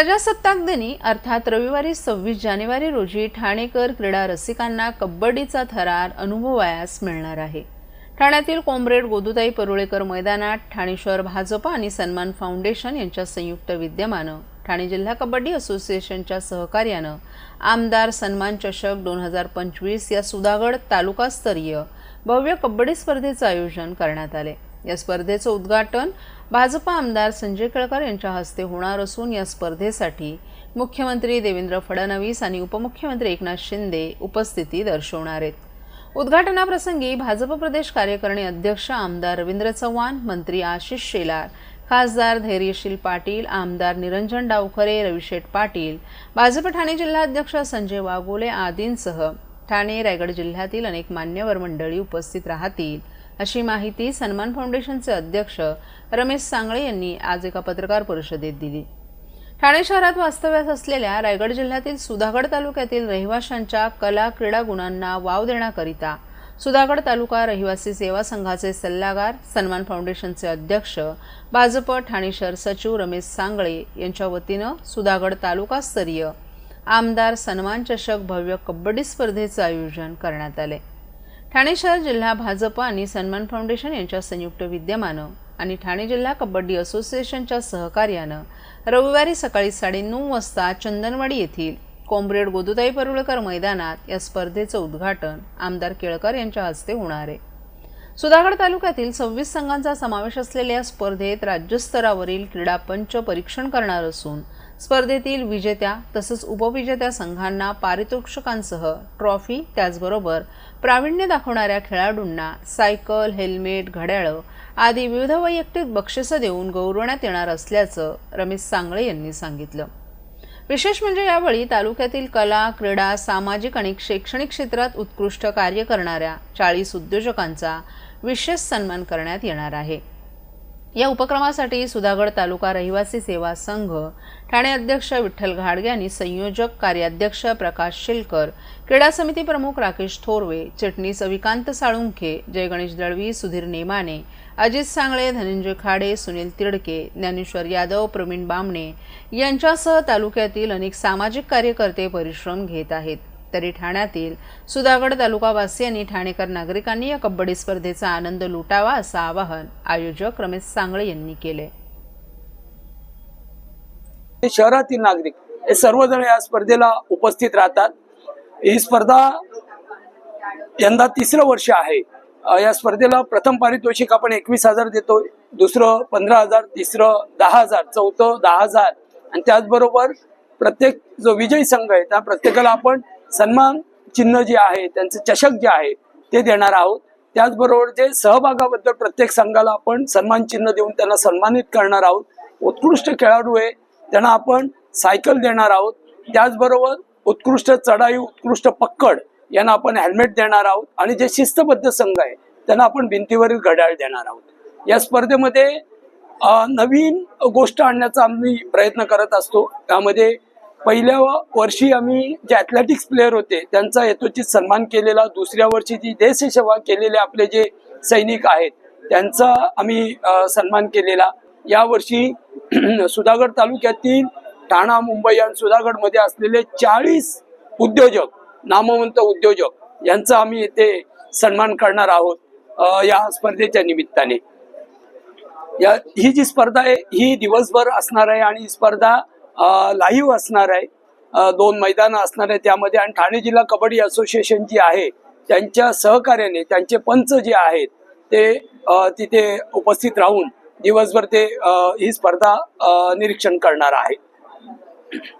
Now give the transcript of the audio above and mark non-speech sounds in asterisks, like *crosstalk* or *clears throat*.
प्रजासत्ताक दिनी अर्थात रविवारी सव्वीस जानेवारी रोजी ठाणेकर क्रीडा रसिकांना कबड्डीचा थरार अनुभवायास मिळणार आहे. ठाण्यातील कॉम्रेड गोदुताई परुळेकर मैदानात ठाणे शहर भाजपा आणि सन्मान फाउंडेशन यांच्या संयुक्त विद्यमानं ठाणे जिल्हा कबड्डी असोसिएशनच्या सहकार्यानं आमदार सन्मान चषक दोन हजार पंचवीस या सुधागड तालुकास्तरीय भव्य कबड्डी स्पर्धेचं आयोजन करण्यात आले. या स्पर्धेचं उद्घाटन भाजपा आमदार संजय केळकर यांच्या हस्ते होणार असून या स्पर्धेसाठी मुख्यमंत्री देवेंद्र फडणवीस आणि उपमुख्यमंत्री एकनाथ शिंदे उपस्थिती दर्शवणार आहेत. उद्घाटनाप्रसंगी भाजप प्रदेश कार्यकारिणी अध्यक्ष आमदार रवींद्र चव्हाण मंत्री आशिष शेलार खासदार धैर्यशील पाटील आमदार निरंजन डावखरे रविशेठ पाटील भाजप ठाणे जिल्हाध्यक्ष संजय वाघोले आदींसह ठाणे रायगड जिल्ह्यातील अनेक मान्यवर मंडळी उपस्थित राहतील. अशी माहिती सन्मान फाउंडेशनचे अध्यक्ष रमेश सांगळे यांनी आज एका पत्रकार परिषदेत दिली. ठाणे शहरात वास्तव्यास असलेल्या रायगड जिल्ह्यातील सुधागड तालुक्यातील रहिवाशांच्या कला क्रीडा गुणांना वाव देण्याकरिता सुधागड तालुका रहिवासी सेवा संघाचे सल्लागार सन्मान फाउंडेशनचे अध्यक्ष भाजप ठाणे शहर सचिव रमेश सांगळे यांच्या वतीनं सुधागड तालुकास्तरीय आमदार सन्मान चषक भव्य कबड्डी स्पर्धेचं आयोजन करण्यात आले ठाणे शहर जिल्हा भाजप आणि सन्मान फाउंडेशन यांच्या संयुक्त विद्यमानं आणि ठाणे जिल्हा कबड्डी असोसिएशनच्या सहकार्यानं रविवारी सकाळी साडेनऊ वाजता चंदनवाडी येथील कॉम्रेड गोदुताई परुळकर मैदानात या स्पर्धेचं उद्घाटन आमदार केळकर यांच्या हस्ते होणार आहे. सुधागड तालुक्यातील सव्वीस संघांचा समावेश असलेल्या स्पर्धेत राज्यस्तरावरील क्रीडा पंच परीक्षण करणार असून स्पर्धेतील विजेत्या तसंच उपविजेत्या संघांना पारितोषिकांसह ट्रॉफी त्याचबरोबर प्रावीण्य दाखवणाऱ्या खेळाडूंना सायकल हेल्मेट घड्याळं आदी विविध वैयक्तिक बक्षिसं देऊन गौरवण्यात येणार असल्याचं रमेश सांगळे यांनी सांगितलं. विशेष म्हणजे यावेळी तालुक्यातील कला क्रीडा सामाजिक आणि शैक्षणिक क्षेत्रात उत्कृष्ट कार्य करणाऱ्या चाळीस उद्योजकांचा विशेष सन्मान करण्यात येणार आहे. या उपक्रमासाठी सुधागड तालुका रहिवासी सेवा संघ ठाणे अध्यक्ष विठ्ठल घाडगे आणि संयोजक कार्याध्यक्ष प्रकाश शिलकर क्रीडा समिती प्रमुख राकेश थोरवे चिटणीस अविकांत साळुंखे जयगणेश दळवी सुधीर नेमाने अजित सांगळे धनंजय खाडे सुनील तिडके ज्ञानेश्वर यादव प्रवीण बामणे यांच्यासह तालुक्यातील अनेक सामाजिक कार्यकर्ते परिश्रम घेत आहेत. तरी ठाण्यातील सुधागड तालुकावासियांनी ठाणेकर नागरिकांनी या कबड्डी स्पर्धेचा आनंद लुटावा असं आवाहन आयोजक रमेश सांगळे यांनी केले. शहरातील नागरिक हे सर्वजण या स्पर्धेला उपस्थित राहतात. ही स्पर्धा यंदा तिसरं वर्ष आहे. या स्पर्धेला प्रथम पारितोषिक आपण एकवीस हजार देतो दुसरं पंधरा हजार तिसरं दहा हजार चौथं दहा हजार. आणि त्याचबरोबर प्रत्येक जो विजयी संघ आहे त्या प्रत्येकाला आपण सन्मान चिन्ह जे आहे त्यांचे चषक जे आहे ते देणार आहोत. त्याचबरोबर जे सहभागाबद्दल प्रत्येक संघाला आपण सन्मान चिन्ह देऊन त्यांना सन्मानित करणार आहोत. उत्कृष्ट खेळाडू आहे त्यांना आपण सायकल देणार आहोत. त्याचबरोबर उत्कृष्ट चढाई उत्कृष्ट पक्कड यांना आपण हेल्मेट देणार आहोत. आणि जे शिस्तबद्ध संघ आहे त्यांना आपण भिंतीवरील घड्याळ देणार आहोत. या स्पर्धेमध्ये नवीन गोष्ट आणण्याचा आम्ही प्रयत्न करत असतो. त्यामध्ये पहिल्या वर्षी आम्ही जे ॲथलेटिक्स प्लेअर होते त्यांचा यथोचित सन्मान केलेला दुसऱ्या वर्षी जी देशसेवा केलेले आपले जे सैनिक आहेत त्यांचा आम्ही सन्मान केलेला. यावर्षी *clears throat* सुधागड तालुक्यातील ठाणा मुंबई आणि सुधागडमध्ये असलेले चाळीस उद्योजक नामवंत उद्योजक यांचा आम्ही येथे सन्मान करणार आहोत या स्पर्धेच्या निमित्ताने. या ही जी स्पर्धा आहे ही दिवसभर असणार आहे आणि स्पर्धा लाईव्ह असणार आहे. दोन मैदानं असणार आहे त्यामध्ये. आणि ठाणे जिल्हा कबड्डी असोसिएशन जी आहे त्यांच्या सहकार्याने त्यांचे पंच जे आहेत ते तिथे उपस्थित राहून दिवसभर ते ही स्पर्धा निरीक्षण करणार आहे.